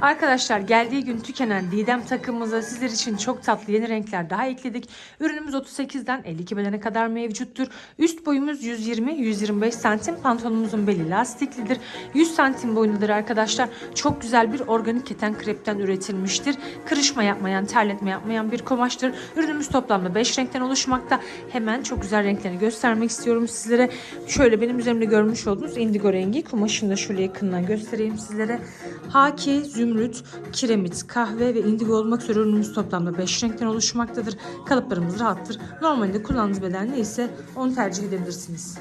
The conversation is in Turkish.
Arkadaşlar geldiği gün tükenen Didem takımımıza sizler için çok tatlı yeni renkler daha ekledik. Ürünümüz 38'den 52 bedene kadar mevcuttur. Üst boyumuz 120-125 santim. Pantolonumuzun beli lastiklidir. 100 santim boyundadır arkadaşlar. Çok güzel bir organik keten krepten üretilmiştir. Kırışma yapmayan, terletme yapmayan bir kumaştır. Ürünümüz toplamda 5 renkten oluşmakta. Hemen çok güzel renklerini göstermek istiyorum sizlere. Şöyle benim üzerimde görmüş olduğunuz indigo rengi. Kumaşını da şöyle yakından göstereyim sizlere. Haki, zümrüt, kiremit, kahve ve indigo olmak üzere ürünümüz toplamda 5 renkten oluşmaktadır. Kalıplarımız rahattır. Normalde kullandığınız beden neyse onu tercih edebilirsiniz.